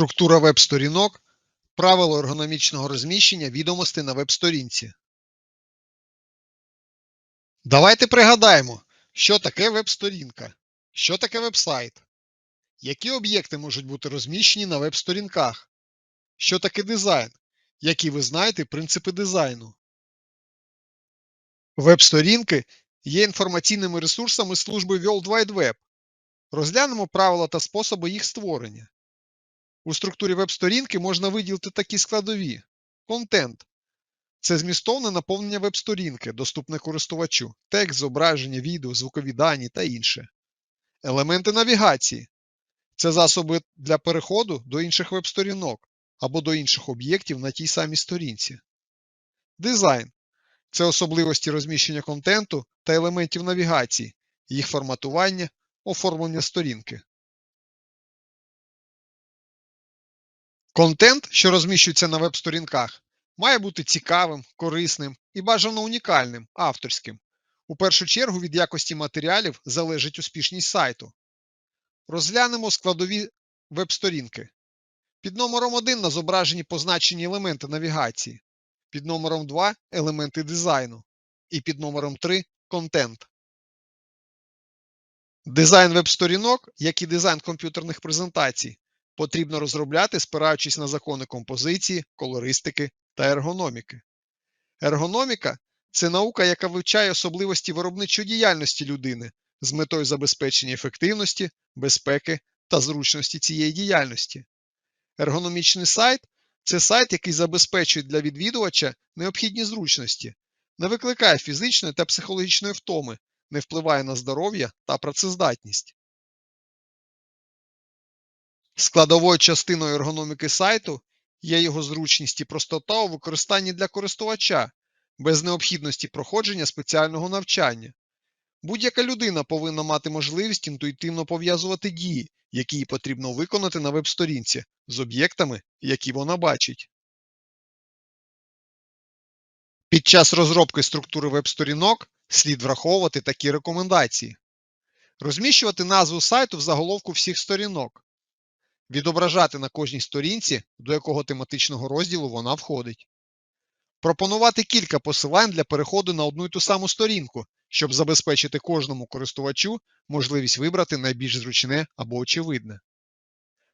Структура веб-сторінок, правила ергономічного розміщення відомостей на веб-сторінці. Давайте пригадаємо, що таке веб-сторінка, що таке веб-сайт, які об'єкти можуть бути розміщені на веб-сторінках, що таке дизайн, які ви знаєте принципи дизайну. Веб-сторінки є інформаційними ресурсами служби World Wide Web. Розглянемо правила та способи їх створення. У структурі веб-сторінки можна виділити такі складові. Контент це змістовне наповнення веб-сторінки, доступне користувачу, текст, зображення, відео, звукові дані та інше. Елементи навігації це засоби для переходу до інших веб-сторінок або до інших об'єктів на тій самій сторінці. Дизайн це особливості розміщення контенту та елементів навігації, їх форматування, оформлення сторінки. Контент, що розміщується на веб-сторінках, має бути цікавим, корисним і бажано унікальним, авторським. У першу чергу від якості матеріалів залежить успішність сайту. Розглянемо складові веб-сторінки. Під номером 1 на зображенні позначені елементи навігації, під номером 2 елементи дизайну і під номером 3 контент. Дизайн веб-сторінок, як і дизайн комп'ютерних презентацій, потрібно розробляти, спираючись на закони композиції, колористики та ергономіки. Ергономіка це наука, яка вивчає особливості виробничої діяльності людини з метою забезпечення ефективності, безпеки та зручності цієї діяльності. Ергономічний сайт це сайт, який забезпечує для відвідувача необхідні зручності, не викликає фізичної та психологічної втоми, не впливає на здоров'я та працездатність. Складовою частиною ергономіки сайту є його зручність і простота у використанні для користувача без необхідності проходження спеціального навчання. Будь-яка людина повинна мати можливість інтуїтивно пов'язувати дії, які їй потрібно виконати на веб-сторінці, з об'єктами, які вона бачить. Під час розробки структури веб-сторінок слід враховувати такі рекомендації. Розміщувати назву сайту в заголовку всіх сторінок. Відображати на кожній сторінці, до якого тематичного розділу вона входить. Пропонувати кілька посилань для переходу на одну й ту саму сторінку, щоб забезпечити кожному користувачу можливість вибрати найбільш зручне або очевидне.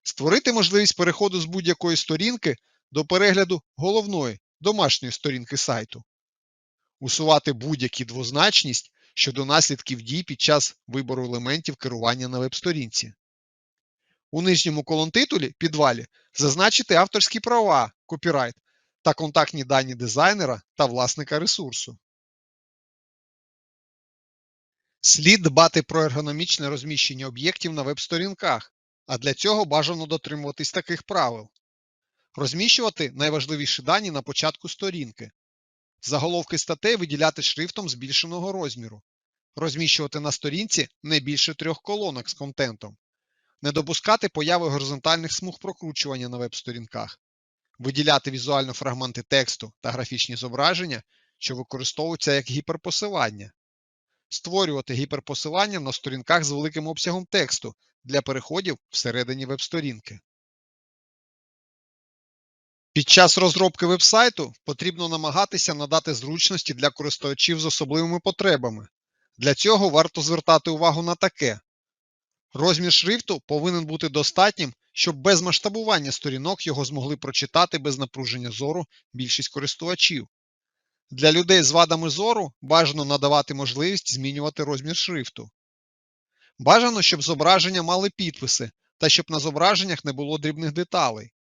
Створити можливість переходу з будь-якої сторінки до перегляду головної домашньої сторінки сайту. Усувати будь-які двозначність щодо наслідків дій під час вибору елементів керування на веб-сторінці. У нижньому колонтитулі підвалі зазначити авторські права, копірайт та контактні дані дизайнера та власника ресурсу. Слід дбати про ергономічне розміщення об'єктів на веб-сторінках, а для цього бажано дотримуватись таких правил. Розміщувати найважливіші дані на початку сторінки. Заголовки статей виділяти шрифтом збільшеного розміру. Розміщувати на сторінці не більше трьох колонок з контентом. Не допускати появи горизонтальних смуг прокручування на веб-сторінках. Виділяти візуально фрагменти тексту та графічні зображення, що використовуються як гіперпосилання. Створювати гіперпосилання на сторінках з великим обсягом тексту для переходів всередині веб-сторінки. Під час розробки веб-сайту потрібно намагатися надати зручності для користувачів з особливими потребами. Для цього варто звертати увагу на таке. Розмір шрифту повинен бути достатнім, щоб без масштабування сторінок його змогли прочитати без напруження зору більшість користувачів. Для людей з вадами зору бажано надавати можливість змінювати розмір шрифту. Бажано, щоб зображення мали підписи та щоб на зображеннях не було дрібних деталей.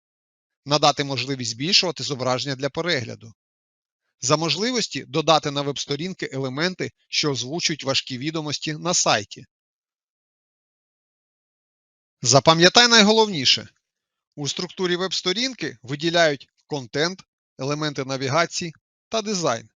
Надати можливість збільшувати зображення для перегляду. За можливості додати на веб-сторінки елементи, що озвучують важкі відомості на сайті. Запам'ятай найголовніше. У структурі веб-сторінки виділяють контент, елементи навігації та дизайн.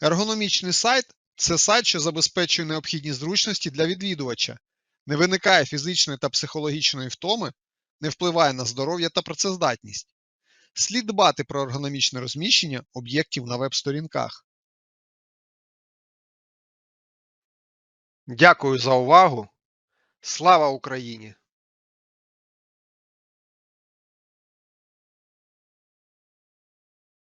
Ергономічний сайт це сайт, що забезпечує необхідні зручності для відвідувача, не виникає фізичної та психологічної втоми, не впливає на здоров'я та працездатність. Слід дбати про ергономічне розміщення об'єктів на веб-сторінках. Дякую за увагу. Слава Україні!